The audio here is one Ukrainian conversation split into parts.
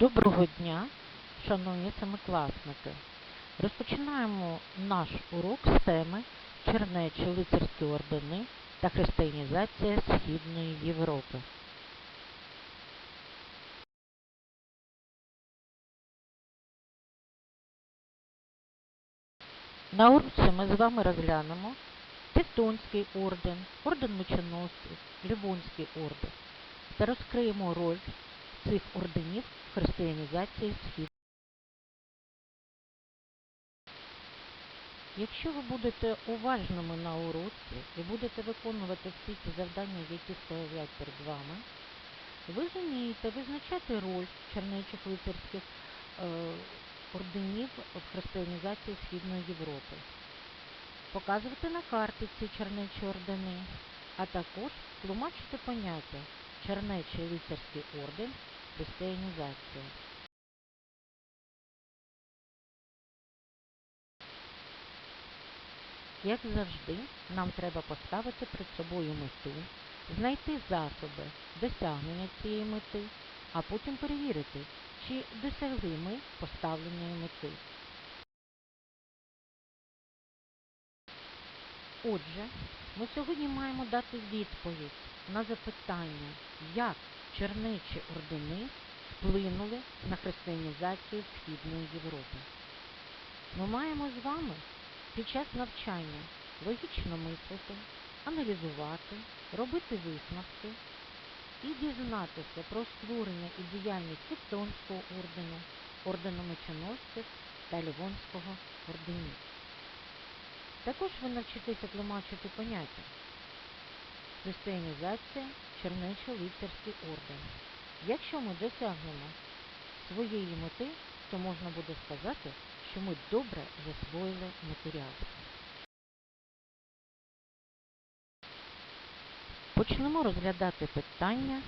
Доброго дня, шановні семикласники. Розпочинаємо наш урок з теми Чернечі лицарські ордени та християнізація Східної Європи. На уроці ми з вами розглянемо Тевтонський орден, орден мечоносців, Лівонський орден та розкриємо роль цих орденів християнізації Схід. Якщо ви будете уважними на уроці і будете виконувати всі ці завдання, які стоять перед вами, ви зумієте визначати роль чернечих лицарських е, орденів в християнізації Східної Європи, показувати на карті ці чернечі ордени, а також тлумачити поняття чернечий лицарський орден християнізація. Як завжди, нам треба поставити перед собою мету, знайти засоби досягнення цієї мети, а потім перевірити, чи досягли ми поставленої мети. Отже, ми сьогодні маємо дати відповідь на запитання, як чернечі ордени вплинули на християнізацію Східної Європи. Ми маємо з вами під час навчання логічно мислити, аналізувати, робити висновки і дізнатися про створення і діяльність Тевтонського ордену, ордену мечоносців та Лівонського орденів. Також ви навчитеся тлумачити поняття християнізація, чернечо-лицарський орден. Якщо ми досягнемо своєї мети, то можна буде сказати, що ми добре засвоїли матеріал. Почнемо розглядати питання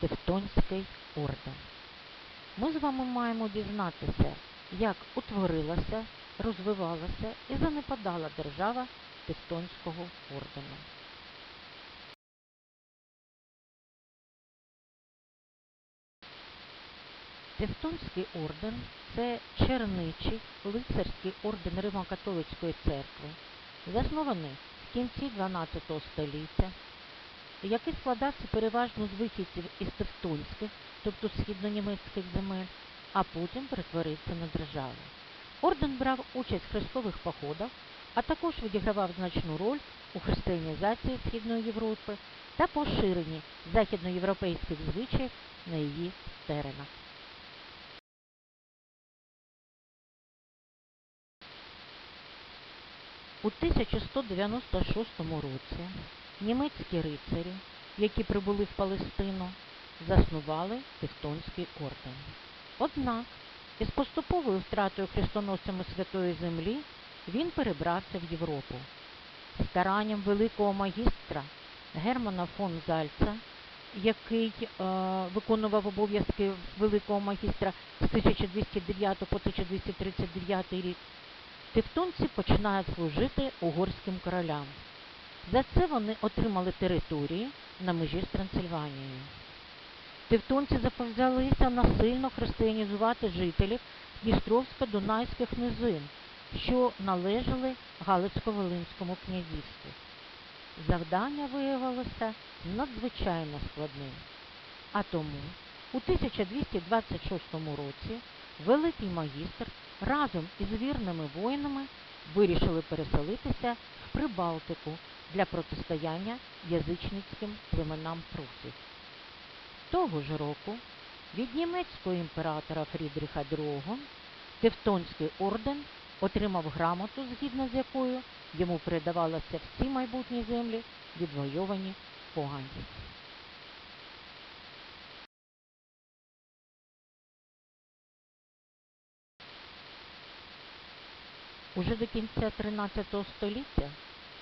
Тевтонський орден. Ми з вами маємо дізнатися, як утворилася, розвивалася і занепадала держава Тевтонського ордену. Тевтонський орден це черничий лицарський орден Римо-католицької церкви, заснований в кінці 12 століття, який складався переважно з вихідців із Тевтонських, тобто східнонімецьких земель, а потім перетворився на державу. Орден брав участь в хрестових походах, а також відігравав значну роль у християнізації Східної Європи та поширенні західноєвропейських звичаїв на її теренах. У 1196 році німецькі рицарі, які прибули в Палестину, заснували Тевтонський орден. Однак із поступовою втратою хрестоносцями Святої Землі він перебрався в Європу. Старанням великого магістра Германа фон Зальца, який е, виконував обов'язки великого магістра з 1209 по 1239 рік, Тевтонці починають служити угорським королям. За це вони отримали території на межі з Трансильванією. Тевтонці заповзялися насильно християнізувати жителів Дністровсько-Дунайських низин, що належали Галицько-Волинському князівству. Завдання виявилося надзвичайно складним. А тому у 1226 році великий магістр разом із вірними воїнами вирішили переселитися в Прибалтику для протистояння язичницьким племенам прусів. Того ж року від німецького імператора Фрідріха II Тевтонський орден отримав грамоту, згідно з якою йому передавалися всі майбутні землі, відвойовані поганців. Уже до кінця 13 століття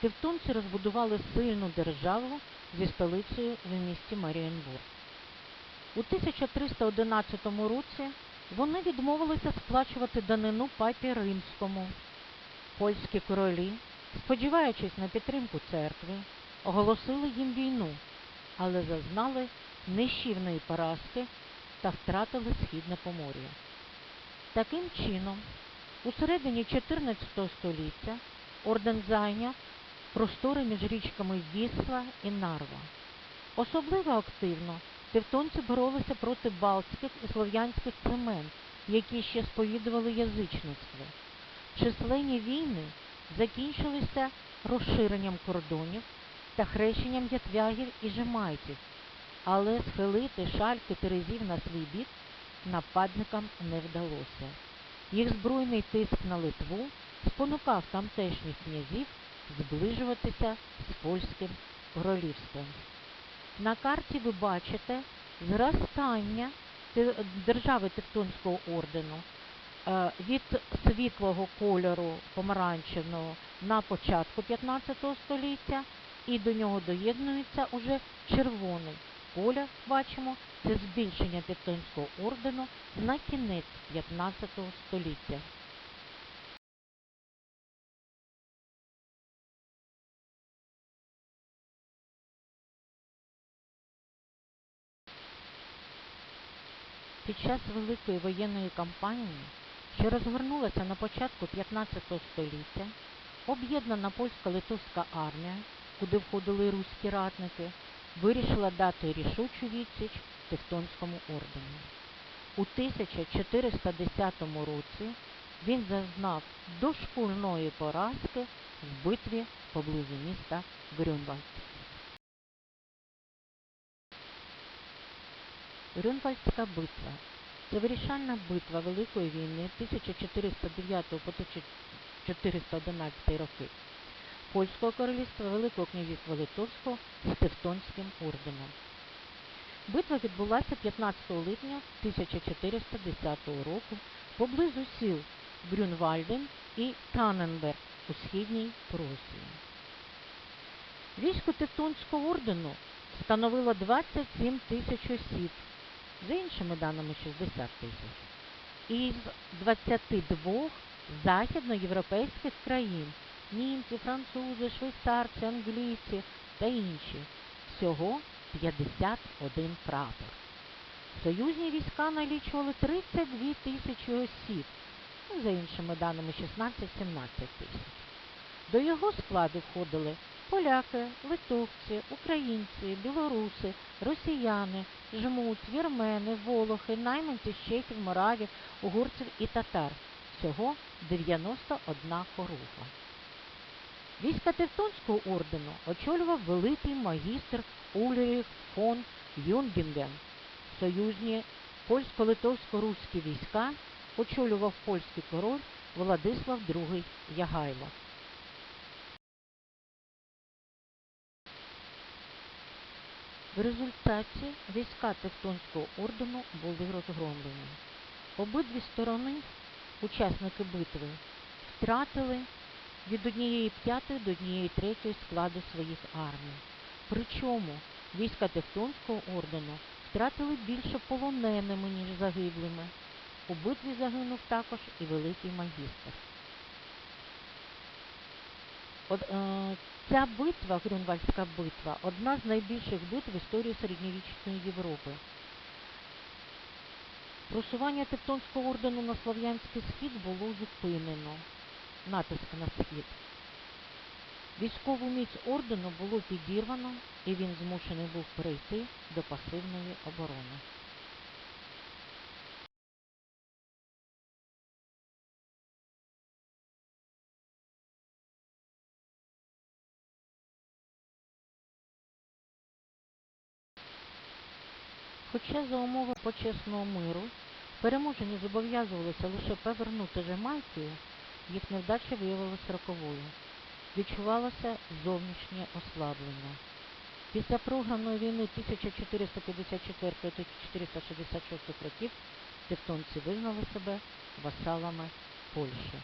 тевтонці розбудували сильну державу зі столицею в місті Марієнбург. У 1311 році вони відмовилися сплачувати данину папі римському. Польські королі, сподіваючись на підтримку церкви, оголосили їм війну, але зазнали нищівної поразки та втратили східне помор'я. Таким чином, у середині 14 століття орден зайняв простори між річками Вісла і Нарва. Особливо активно тевтонці боролися проти балтських і слов'янських племен, які ще сповідували язичництво. Численні війни закінчилися розширенням кордонів та хрещенням ятвягів і жемайтів, але схилити шальки терезів на свій бік нападникам не вдалося. Їх збройний тиск на Литву спонукав тамтешніх князів зближуватися з польським королівством. На карті ви бачите зростання держави Тевтонського ордену е, від світлого кольору помаранчевого на початку 15 століття і до нього доєднується уже червоний колір, бачимо, це збільшення Тевтонського ордену на кінець 15 століття. Під час Великої воєнної кампанії, що розгорнулася на початку 15 століття, об'єднана польсько-литовська армія, куди входили руські ратники, вирішила дати рішучу відсіч Тевтонському ордену. У 1410 році він зазнав дошкульної поразки в битві поблизу міста Грюнвальд. Грюнвальдська битва це вирішальна битва Великої війни 1409 по 1411 роки Польського королівства Великого князівства Литовського з Тевтонським орденом. Битва відбулася 15 липня 1410 року поблизу сіл Грюнвальден і Таненберг у східній Прусії. Військо Тевтонського ордену становило 27 тисяч осіб, за іншими даними 60 тисяч, із 22 західноєвропейських країн німці, французи, швейцарці, англійці та інші. Всього 51 прапор. Союзні війська налічували 32 тисячі осіб, ну, за іншими даними 16-17 тисяч. До його складу входили поляки, литовці, українці, білоруси, росіяни, жмут, вірмени, волохи, найманці чехів, моравів, угорців і татар. Всього 91 хоругва. Війська Тевтонського ордену очолював великий магістр Ульріх фон Юнгінген. Союзні польсько-литовсько-руські війська очолював польський король Владислав II Ягайло. В результаті війська Тевтонського ордену були розгромлені. Обидві сторони, учасники битви, втратили від однієї п'ятої до однієї третьої складу своїх армій. Причому війська Тевтонського ордену втратили більше полоненими, ніж загиблими. У битві загинув також і великий магістр. От, е, ця битва, Грюнвальдська битва, одна з найбільших битв в історії середньовічної Європи. Просування Тевтонського ордену на Слов'янський схід було зупинено. Натиск на схід. Військову міць ордену було підірвано, і він змушений був перейти до пасивної оборони. Хоча за умови почесного миру переможені зобов'язувалися лише повернути Жемайкою, їх невдача виявилася роковою. Відчувалося зовнішнє ослаблення. Після програної війни 1454-1466 років тевтонці визнали себе васалами Польщі.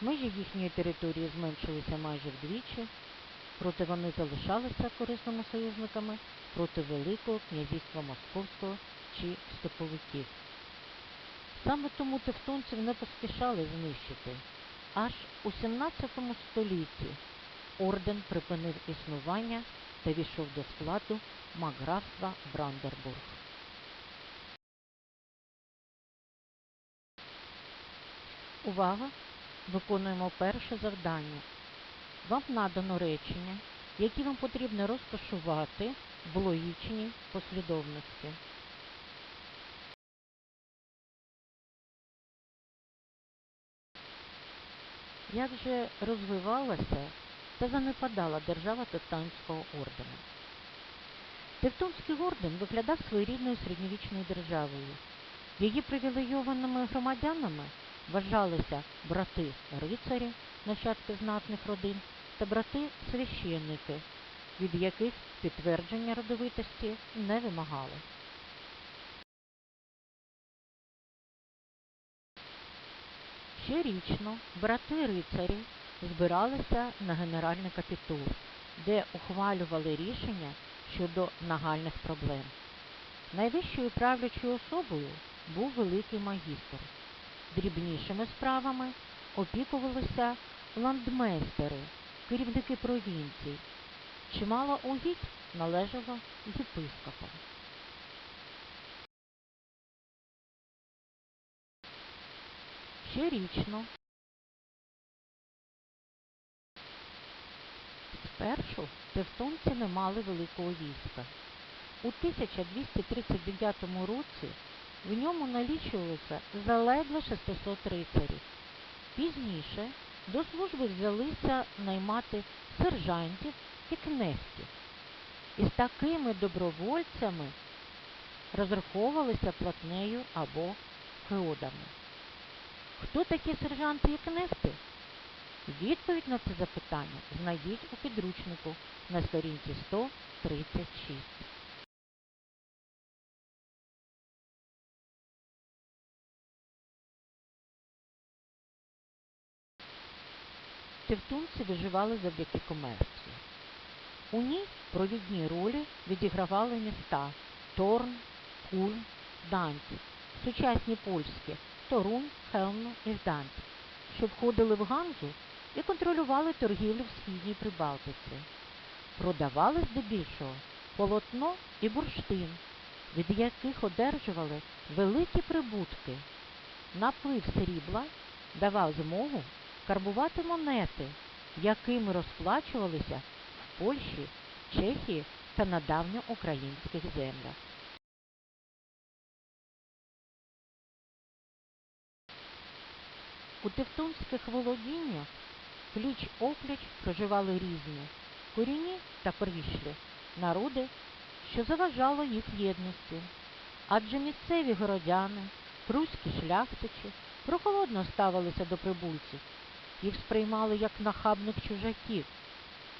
Межі їхньої території зменшилися майже вдвічі, проте вони залишалися корисними союзниками проти Великого князівства Московського чи степовиків. Саме тому тевтонців не поспішали знищити. Аж у 17 столітті орден припинив існування та війшов до складу маграфства Брандербург. Увага! Виконуємо перше завдання. Вам надано речення, які вам потрібно розташувати в логічній послідовності. Як же розвивалася та занепадала держава Тевтонського ордена? Тевтонський орден виглядав своєрідною середньовічною державою. Її привілейованими громадянами вважалися брати рицарі, нащадки знатних родин, та брати священники, від яких підтвердження родовитості не вимагали. Щорічно брати рицарі збиралися на генеральний капітул, де ухвалювали рішення щодо нагальних проблем. Найвищою правлячою особою був великий магістр. Дрібнішими справами опікувалися ландмейстери, керівники провінцій. Чимало угідь належало єпископам. Щорічно спершу тевтонці не мали великого війська. У 1239 році в ньому налічувалося заледве 600 рицарів. Пізніше до служби взялися наймати сержантів і кнехтів. І з такими добровольцями розраховувалися платнею або феодами. Хто такі сержанти і кнехти? Відповідь на це запитання знайдіть у підручнику на сторінці 136. Тевтунці виживали завдяки комерції. У ній провідні ролі відігравали міста Торн, Кульм, Данців, сучасні польські Торун, Хелмно і Гданців, що входили в Ганзу і контролювали торгівлю в Східній Прибалтиці. Продавали здебільшого полотно і бурштин, від яких одержували великі прибутки. Наплив срібла давав змогу карбувати монети, якими розплачувалися в Польщі, Чехії та на давньоукраїнських землях. У тевтонських володіннях пліч-опліч проживали різні корінні та пришлі народи, що заважало їх єдності, адже місцеві городяни, пруські шляхтичі прохолодно ставилися до прибульців, їх сприймали як нахабних чужаків.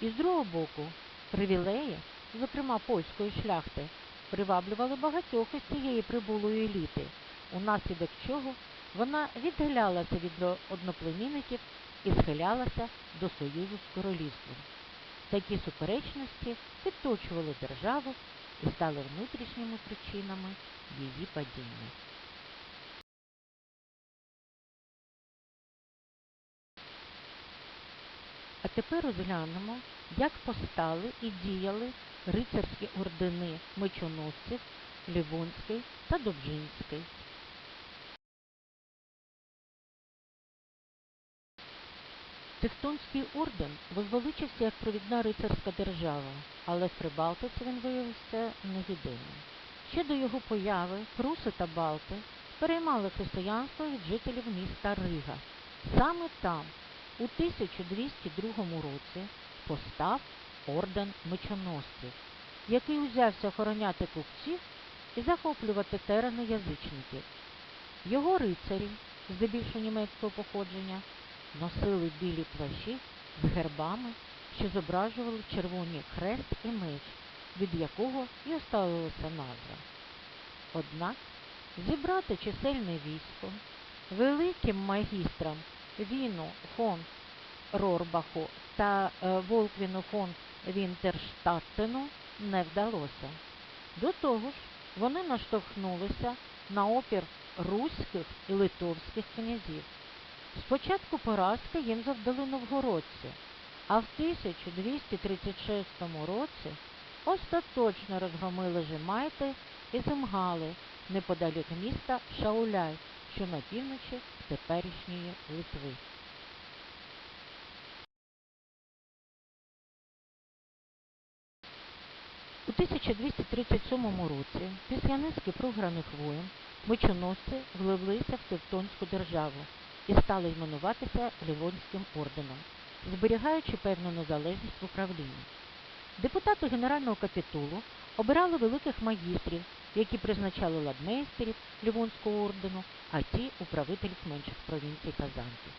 І з другого боку, привілеї, зокрема польської шляхти, приваблювали багатьох із цієї прибулої еліти, унаслідок чого вона віддалялася від одноплемінників і схилялася до союзу з королівством. Такі суперечності підточували державу і стали внутрішніми причинами її падіння. А тепер розглянемо, як постали і діяли рицарські ордени мечоносців Лівонський та Добжинський. Тевтонський орден возвеличився як провідна рицарська держава, але в Прибалтиці він виявився невідомим. Ще до його появи пруси та балти переймали християнство від жителів міста Рига. Саме там, у 1202 році, постав орден мечоносців, який узявся охороняти купців і захоплювати терени язичників. Його рицарі, здебільшого німецького походження, носили білі плащі з гербами, що зображували червоні хрест і меч, від якого і оставилася назва. Однак зібрати чисельне військо великим магістрам Віну фон Рорбаху та е, Волквіну фон Вінтерштаттену не вдалося. До того ж, вони наштовхнулися на опір руських і литовських князів. Спочатку поразки їм завдали новгородці, а в 1236 році остаточно розгромили Жемайти і Земгали неподалік міста Шауляй, що на півночі теперішньої Литви. У 1237 році, після низки програних воєн, мечоносці влилися в Тевтонську державу і стали іменуватися Ливонським орденом, зберігаючи певну незалежність в управлінні. Депутати Генерального капітулу обирали великих магістрів, які призначали ладмейстерів Лівонського ордену, а ті управителів менших провінцій та замків.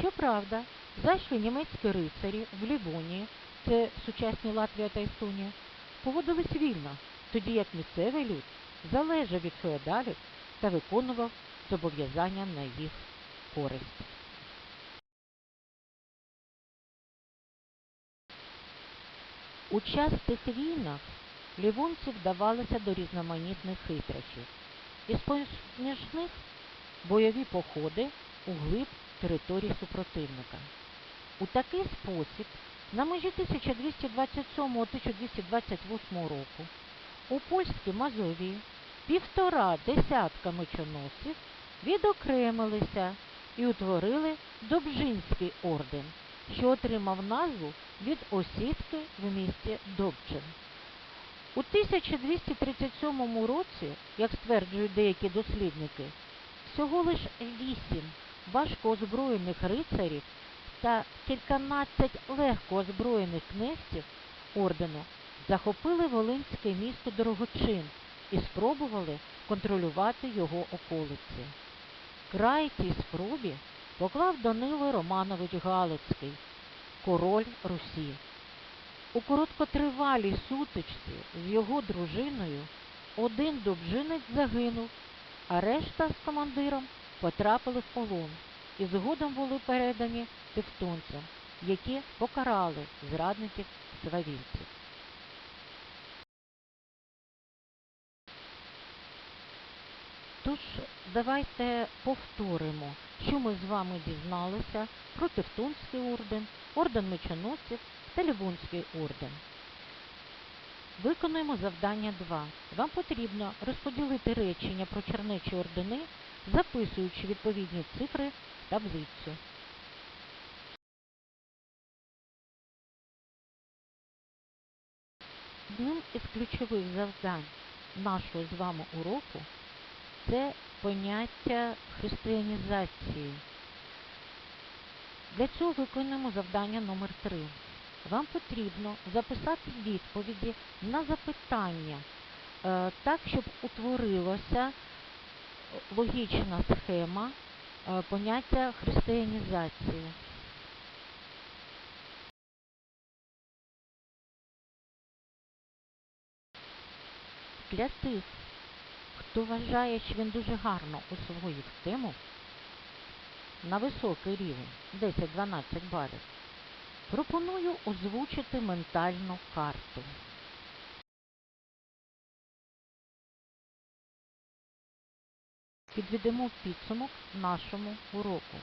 Щоправда, зайшли німецькі рицарі в Лівонії, це сучасні Латвія та Естонія, поводились вільно, тоді як місцевий люд залежав від феодалів та виконував зобов'язання на їх користь. У частих війнах лівонці вдавалися до різноманітних хитрощів. Із поміж бойові походи у глиб територій супротивника. У такий спосіб на межі 1227-1228 року у польській Мазовії півтора десятка мечоносців відокремилися і утворили Добжинський орден, що отримав назву від осідки в місті Добчин. У 1237 році, як стверджують деякі дослідники, всього лише вісім важко озброєних рицарів та кільканадцять легко озброєних кнехтів ордену захопили Волинське місто Дорогочин і спробували контролювати його околиці. Край цій спробі поклав Данило Романович Галицький, король Русі. У короткотривалій сутичці з його дружиною один добжинець загинув, а решта з командиром потрапили в полон і згодом були передані тевтонцям, які покарали зрадників свавільців. Тож, давайте повторимо, що ми з вами дізналися про Тевтонський орден, орден мечоносців та Лівонський орден. Виконуємо завдання 2. Вам потрібно розподілити речення про чернечі ордени, записуючи відповідні цифри в таблицю. Одним із ключових завдань нашого з вами уроку це поняття християнізації. Для цього виконуємо завдання номер 3. Вам потрібно записати відповіді на запитання е, так, щоб утворилася логічна схема е, поняття християнізації. Для тих, хто вважає, що він дуже гарно освоїв тему на високий рівень 10-12 балів, пропоную озвучити ментальну карту. Підведемо підсумок нашому уроку.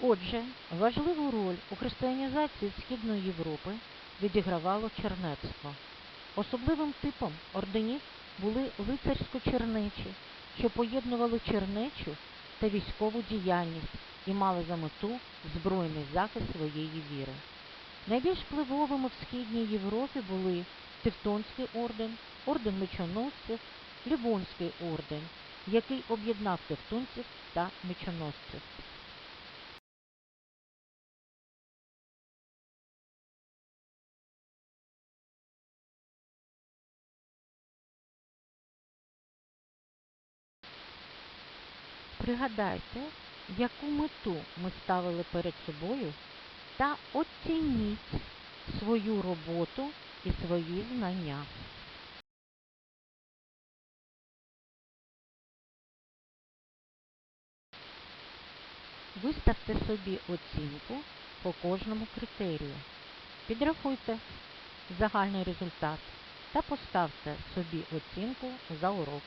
Отже, важливу роль у християнізації Східної Європи відігравало чернецтво. Особливим типом орденів були лицарсько-чернечі, що поєднували чернечу та військову діяльність і мали за мету збройний захист своєї віри. Найбільш впливовими в Східній Європі були Тевтонський орден, орден мечоносців, Лівонський орден, який об'єднав тевтонців та мечоносців. Пригадайте, яку мету ми ставили перед собою та оцініть свою роботу і свої знання. Виставте собі оцінку по кожному критерію. Підрахуйте загальний результат та поставте собі оцінку за урок.